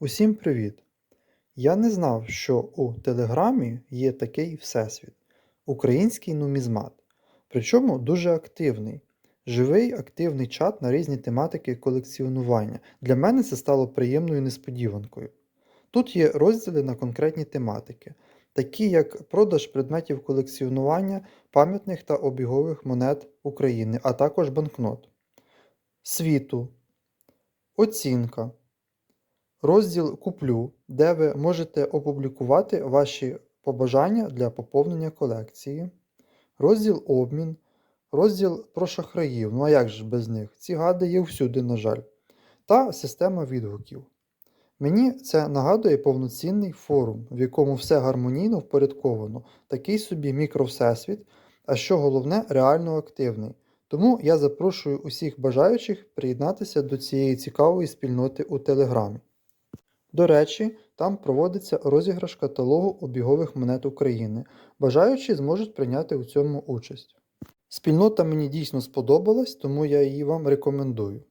Усім привіт! Я не знав, що у Телеграмі є такий всесвіт український нумізмат. Причому дуже активний. Живий активний чат на різні тематики колекціонування. Для мене це стало приємною несподіванкою. Тут є розділи на конкретні тематики, такі як продаж предметів колекціонування, пам'ятних та обігових монет України, а також банкнот, світу, оцінка. Розділ Куплю, де ви можете опублікувати ваші побажання для поповнення колекції. Розділ Обмін, розділ про шахраїв. Ну а як же без них? Ці гади є всюди, на жаль. Та система відгуків. Мені це нагадує повноцінний форум, в якому все гармонійно впорядковано, такий собі мікровсесвіт, а що головне, реально активний. Тому я запрошую усіх бажаючих приєднатися до цієї цікавої спільноти у Телеграмі. До речі, там проводиться розіграш каталогу обігових монет України. Бажаючі зможуть прийняти у цьому участь. Спільнота мені дійсно сподобалась, тому я її вам рекомендую.